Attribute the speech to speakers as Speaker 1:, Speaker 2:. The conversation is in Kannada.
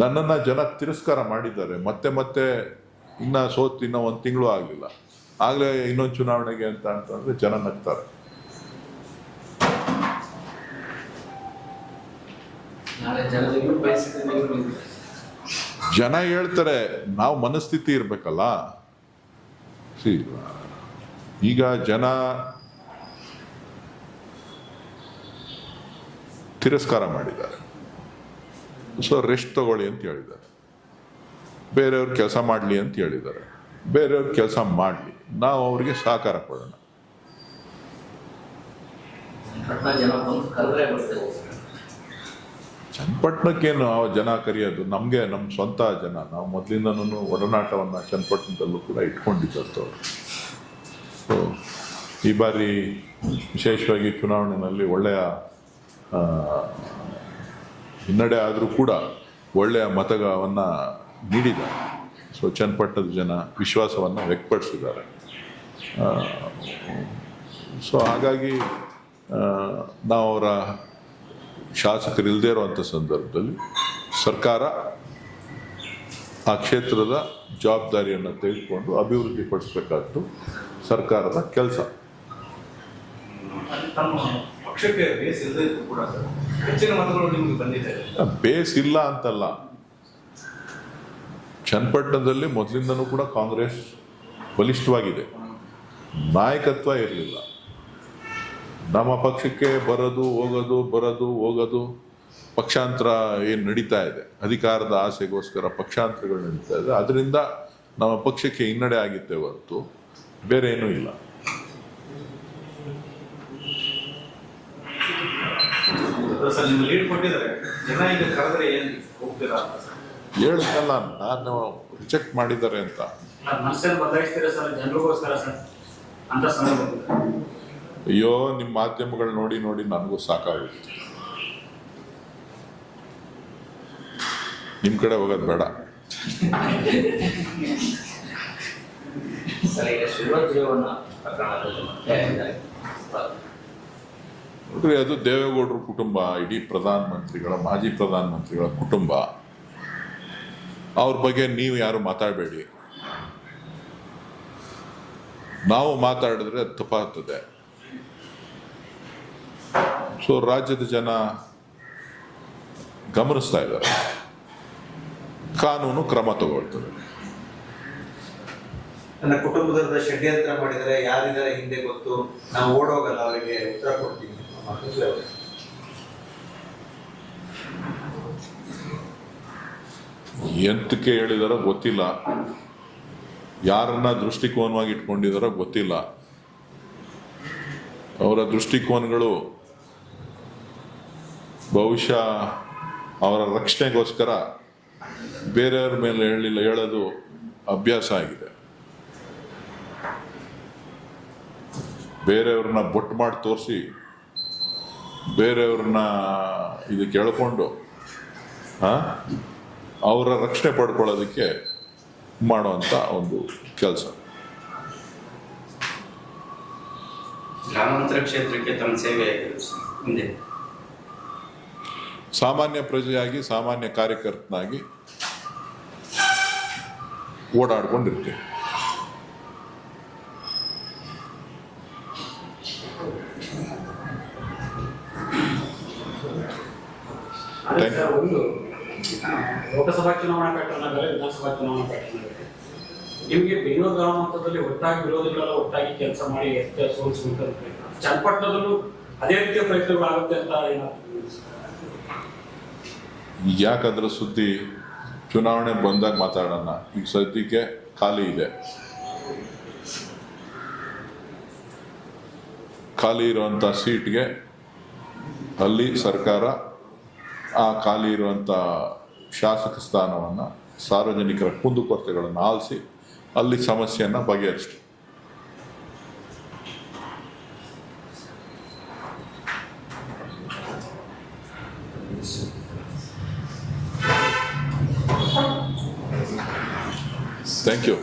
Speaker 1: ನನ್ನನ್ನು ಜನ ತಿರಸ್ಕಾರ ಮಾಡಿದ್ದಾರೆ. ಮತ್ತೆ ಮತ್ತೆ ಇನ್ನ ಸೋತ್ ಇನ್ನ ಒಂದ್ ತಿಂಗಳು ಆಗಲಿಲ್ಲ. ಆಗ್ಲೇ ಇನ್ನೊಂದು ಚುನಾವಣೆಗೆ ಅಂತ ಅಂತಂದ್ರೆ ಜನ ನಗ್ತಾರೆ. ಜನ ಹೇಳ್ತಾರೆ ನಾವು ಮನಸ್ಥಿತಿ ಇರ್ಬೇಕಲ್ಲ. ಈಗ ಜನ ತಿರಸ್ಕಾರ ಮಾಡಿದ್ದಾರೆ. ಸೊ ರೆಸ್ಟ್ ತಗೊಳ್ಳಿ ಅಂತ ಹೇಳಿದ್ದಾರೆ. ಬೇರೆಯವ್ರ ಕೆಲಸ ಮಾಡಲಿ ಅಂತ ಹೇಳಿದ್ದಾರೆ. ಬೇರೆಯವ್ರ ಕೆಲಸ ಮಾಡಲಿ. ನಾವು ಅವರಿಗೆ ಸಹಕಾರ ಕೊಡೋಣ. ಚನ್ನಪಟ್ಟಣಕ್ಕೇನು ಆ ಜನ ಕರೆಯೋದು? ನಮಗೆ ನಮ್ಮ ಸ್ವಂತ ಜನ. ನಾವು ಮೊದಲಿಂದನೂ ಒಡನಾಟವನ್ನು ಚನ್ನಪಟ್ಟಣದಲ್ಲೂ ಕೂಡ ಇಟ್ಕೊಂಡಿದ್ದವರು ಸೊ ಈ ಬಾರಿ ವಿಶೇಷವಾಗಿ ಚುನಾವಣೆಯಲ್ಲಿ ಒಳ್ಳೆಯ ಹಿನ್ನಡೆ ಆದರೂ ಕೂಡ ಒಳ್ಳೆಯ ಮತಗವನ್ನು ನೀಡಿದ್ದಾರೆ. ಸೊ ಚನ್ನಪಟ್ಟದ ಜನ ವಿಶ್ವಾಸವನ್ನು ವ್ಯಕ್ತಪಡಿಸಿದ್ದಾರೆ. ಸೊ, ಹಾಗಾಗಿ ನಾವು ಅವರ ಶಾಸಕರು ಇಲ್ಲದೇ ಇರುವಂಥ ಸಂದರ್ಭದಲ್ಲಿ ಸರ್ಕಾರ ಆ ಕ್ಷೇತ್ರದ ಜವಾಬ್ದಾರಿಯನ್ನು ತೆಗೆದುಕೊಂಡು ಅಭಿವೃದ್ಧಿ ಪಡಿಸಬೇಕಾದ್ದು ಸರ್ಕಾರದ ಕೆಲಸ.
Speaker 2: ಪಕ್ಷಕ್ಕೆ ಬೇಸ್ ಕೂಡ ಹೆಚ್ಚಿನ ಮತಗಳು ನಿಮಗೆ ಬಂದಿದೆ.
Speaker 1: ಬೇಸ್ ಇಲ್ಲ ಅಂತಲ್ಲ. ಚನ್ನಪಟ್ಟಣದಲ್ಲಿ ಮೊದಲಿಂದನೂ ಕೂಡ ಕಾಂಗ್ರೆಸ್ ಬಲಿಷ್ಠವಾಗಿದೆ. ನಾಯಕತ್ವ ಇರಲಿಲ್ಲ. ನಮ್ಮ ಪಕ್ಷಕ್ಕೆ ಬರೋದು, ಹೋಗೋದು ಬರೋದು, ಹೋಗೋದು ಪಕ್ಷಾಂತರ ಏನು ನಡೀತಾ ಇದೆ. ಅಧಿಕಾರದ ಆಸೆಗೋಸ್ಕರ ಪಕ್ಷಾಂತರಗಳು ನಡೀತಾ ಇದೆ. ಅದರಿಂದ ನಮ್ಮ ಪಕ್ಷಕ್ಕೆ ಹಿನ್ನಡೆ ಆಗಿತ್ತೆ ಹೊರತು ಬೇರೆ ಏನೂ ಇಲ್ಲ.
Speaker 2: ಸರ್ ನಿಮ್ಗೆ ಲೀಡ್ ಕೊಟ್ಟಿದ್ದಾರೆ. ಜನ ಈಗ ಕರೆದ್ರೆ ಏನ್ ಹೋಗ್ತೀರಾ ಅಂತ ಸರ್?
Speaker 1: ಹೇಳಿದ್ನಲ್ಲ ನಾನು ರಿಜೆಕ್ಟ್ ಮಾಡಿದ್ದಾರೆ ಅಂತ.
Speaker 3: ಬದಲಾಯಿಸ್ತೀರಾ ಸರ್ ಜನರಿಗೋಸ್ಕರ ಸರ್? ಅಂತ ಸಂದರ್ಭ
Speaker 1: ಅಯ್ಯೋ ನಿಮ್ಮ ಮಾಧ್ಯಮಗಳು ನೋಡಿ ನೋಡಿ ನನಗೂ ಸಾಕಾಗುತ್ತೆ ನಿಮ್ಮ ಕಡೆ ಹೋಗೋದು ಬೇಡ.
Speaker 3: ಸರ್ ಈಗ ಶಿವಜೀವನ ಪ್ರಕರಣದಲ್ಲಿ ಮತ್ತೆ
Speaker 1: ನೋಡ್ರಿ ಅದು ದೇವೇಗೌಡರ ಕುಟುಂಬ, ಇಡೀ ಪ್ರಧಾನಮಂತ್ರಿಗಳ, ಮಾಜಿ ಪ್ರಧಾನಮಂತ್ರಿಗಳ ಕುಟುಂಬ. ಅವ್ರ ಬಗ್ಗೆ ನೀವು ಯಾರು ಮಾತಾಡಬೇಡಿ. ನಾವು ಮಾತಾಡಿದ್ರೆ ಅದು ತಪ್ಪಾಗ್ತದೆ. ಸೊ ರಾಜ್ಯದ ಜನ ಗಮನಿಸ್ತಾ ಇದ್ದಾರೆ. ಕಾನೂನು ಕ್ರಮ ತಗೊಳ್ತದೆ.
Speaker 4: ನನ್ನ ಕುಟುಂಬದ ಷಡ್ಯಂತ್ರ ಮಾಡಿದರೆ ಯಾರಿದ್ದಾರೆ ಹಿಂದೆ ಗೊತ್ತು. ನಾವು ಓಡೋಗಲ್ಲ, ಅವರಿಗೆ ಉತ್ತರ ಕೊಡ್ತೀವಿ.
Speaker 1: ಎಂತಕ್ಕೆ ಹೇಳಿದಾರೋ ಗೊತ್ತಿಲ್ಲ. ಯಾರನ್ನ ದೃಷ್ಟಿಕೋನವಾಗಿ ಇಟ್ಕೊಂಡಿದಾರೋ ಗೊತ್ತಿಲ್ಲ. ಅವರ ದೃಷ್ಟಿಕೋನಗಳು ಬಹುಶಃ ಅವರ ರಕ್ಷಣೆಗೋಸ್ಕರ ಬೇರೆಯವ್ರ ಮೇಲೆ ಹೇಳಿಲ್ಲ ಹೇಳೋದು ಅಭ್ಯಾಸ ಆಗಿದೆ. ಬೇರೆಯವ್ರನ್ನ ಬೊಟ್ಟು ಮಾಡಿ ತೋರಿಸಿ ಬೇರೆಯವ್ರನ್ನ ಇದು ಕೇಳಿಕೊಂಡು ಅವರ ರಕ್ಷಣೆ ಪಡ್ಕೊಳ್ಳೋದಕ್ಕೆ ಮಾಡುವಂಥ ಒಂದು ಕೆಲಸ.
Speaker 5: ಗ್ರಾಮಾಂತರ ಕ್ಷೇತ್ರಕ್ಕೆ ತಮ್ಮ ಸೇವೆ
Speaker 1: ಸಾಮಾನ್ಯ ಪ್ರಜೆಯಾಗಿ ಸಾಮಾನ್ಯ ಕಾರ್ಯಕರ್ತನಾಗಿ ಓಡಾಡ್ಕೊಂಡಿರ್ತೀನಿ
Speaker 3: ಒಂದು ಲೋಕಸಭಾ ಚುನಾವಣಾ ಪ್ಯಾಟರ್ನ್ ಆಗಲಿ ವಿಧಾನಸಭಾ ಚುನಾವಣಾ ಪ್ಯಾಟರ್ನ್ ಆಗಲಿ ನಿಮಗೆ ಬೆಂಗಳೂರು ಗ್ರಾಮ ಹಂತದಲ್ಲಿ ಒಟ್ಟಾಗಿ ವಿರೋಧಿಗಳೆಲ್ಲ ಒಟ್ಟಾಗಿ ಕೆಲಸ ಮಾಡಿ ಎತ್ತ ಸೋಲಿಸುವಂತ ಚನ್ನಪಟ್ಟಣದಲ್ಲೂ ಅದೇ ರೀತಿಯ ಪ್ರಯತ್ನಗಳಾಗುತ್ತೆ ಅಂತ
Speaker 1: ಯಾಕಂದ್ರೆ ಸುದ್ದಿ ಚುನಾವಣೆ ಬಂದಾಗ ಮಾತಾಡೋಣ. ಈಗ ಸದ್ಯಕ್ಕೆ ಖಾಲಿ ಇದೆ. ಖಾಲಿ ಇರುವಂತ ಸೀಟ್ಗೆ ಅಲ್ಲಿ ಸರ್ಕಾರ ಆ ಖಾಲಿ ಇರುವಂಥ ಶಾಸಕ ಸ್ಥಾನವನ್ನು ಸಾರ್ವಜನಿಕರ ಕುಂದುಕೊರತೆಗಳನ್ನು ಆಲಿಸಿ ಅಲ್ಲಿ ಸಮಸ್ಯೆಯನ್ನು ಬಗೆಹರಿಸಿ ಥ್ಯಾಂಕ್ ಯು